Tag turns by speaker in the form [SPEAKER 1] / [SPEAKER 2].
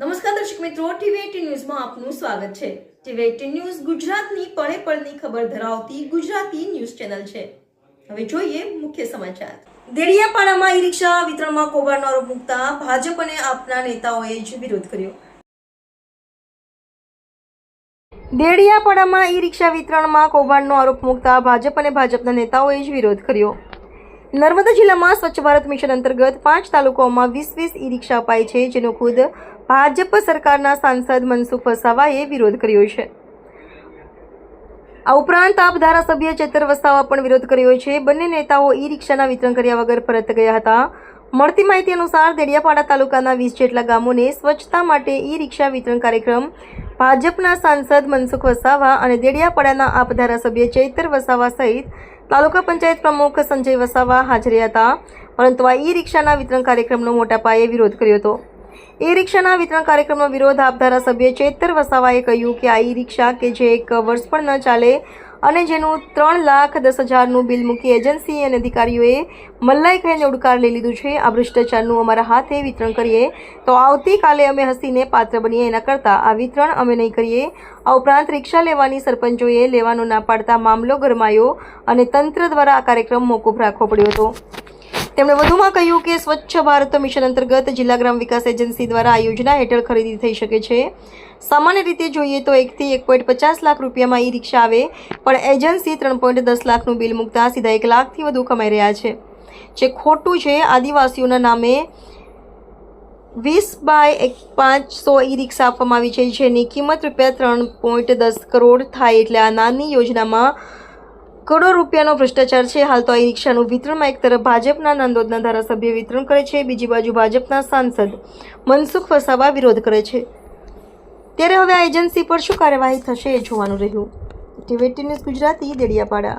[SPEAKER 1] નમસ્કાર દર્શક મિત્રો ટીવી ન્યૂઝમાં આપનું સ્વાગત છે. ટીવી એટીન ન્યૂઝ ગુજરાતની પળે પળની ખબર ધરાવતી ગુજરાતી ન્યૂઝ ચેનલ છે. હવે જોઈએ મુખ્ય સમાચાર. દેડિયાપાડામાં ઈ રિક્ષા વિતરણમાં કૌભાંડનો આરોપ મૂકતા ભાજપ અને આપના નેતાઓએ જ વિરોધ કર્યો. દેડિયાપાડામાં ઈ રિક્ષા વિતરણમાં કૌભાંડનો આરોપ મૂકતા ભાજપ અને ભાજપના નેતાઓએ જ વિરોધ કર્યો. નર્મદા જિલ્લામાં સ્વચ્છ ભારત મિશન અંતર્ગત પાંચ તાલુકાઓમાં વીસ વીસ ઈ રિક્ષા અપાય છે, જેનો ખુદ ભાજપ સરકારના સાંસદ મનસુખ વસાવાએ વિરોધ કર્યો છે. આ ઉપરાંત આપ ધારાસભ્ય ચેતર વસાવા પણ વિરોધ કર્યો છે. બંને નેતાઓ ઈ રિક્ષાના વિતરણ કર્યા વગર પરત ગયા હતા. મળતી માહિતી અનુસાર દેડિયાપાડા તાલુકાના વીસ જેટલા ગામોને સ્વચ્છતા માટે ઈ રિક્ષા વિતરણ કાર્યક્રમ ભાજપના સાંસદ મનસુખ વસાવા અને દેડિયાપાડાના આપ ધારાસભ્ય ચૈતર વસાવા સહિત તાલુકા પંચાયત પ્રમુખ સંજય વસાવા હાજરી હતા. પરંતુ આ ઈ રિક્ષાના વિતરણ કાર્યક્રમનો મોટા પાયે વિરોધ કર્યો હતો. ઈ રિક્ષાના વિતરણ કાર્યક્રમનો વિરોધ આપ ધારાસભ્ય ચેતર વસાવાએ કહ્યું કે આ ઈ રિક્ષા કે જે એક વર્ષ પણ ન ચાલે અને જેનું ત્રણ લાખ દસ હજારનું બિલ મૂકી એજન્સી અને અધિકારીઓએ મલ્લાઈ કહીને ઉડકાર લઈ લીધું છે. આ ભ્રષ્ટાચારનું અમારા હાથે વિતરણ કરીએ તો આવતીકાલે અમે હસીને પાત્ર બનીએ એના કરતાં. આ વિતરણ અમે નહીં કરીએ. આ ઉપરાંત રિક્ષા લેવાની સરપંચોએ લેવાનો ના પાડતા મામલો ગરમાયો અને તંત્ર દ્વારા આ કાર્યક્રમ મોકૂફ રાખવો પડ્યો હતો. તેમણે વધુમાં કહ્યું કે સ્વચ્છ ભારત મિશન અંતર્ગત જિલ્લા ગ્રામ વિકાસ એજન્સી દ્વારા આ યોજના હેઠળ ખરીદી થઈ શકે છે. સામાન્ય રીતે જોઈએ તો એકથી એક પોઈન્ટ પચાસ લાખ રૂપિયામાં ઈ રિક્ષા આવે, પણ એજન્સી ત્રણ પોઈન્ટ દસ લાખનું બિલ મૂકતા સીધા એક લાખથી વધુ કમાઈ રહ્યા છે. જે ખોટું છે, આદિવાસીઓના નામે વીસ બાય એક પાંચસો ઈ રિક્ષા આપવામાં આવી છે, જેની કિંમત રૂપિયા ત્રણ પોઈન્ટ દસ કરોડ થાય એટલે આ નાની યોજનામાં કરોડો રૂપિયાનો ભ્રષ્ટાચાર છે. હાલ તો આ રિક્ષાનું વિતરણમાં એક તરફ ભાજપના નંદોદના ધારાસભ્ય વિતરણ કરે છે. બીજી બાજુ ભાજપના સાંસદ મનસુખ વસાવા વિરોધ કરે છે. ત્યારે હવે આ એજન્સી પર શું કાર્યવાહી થશે એ જોવાનું રહ્યું. TV news Gujarati, Dediapada.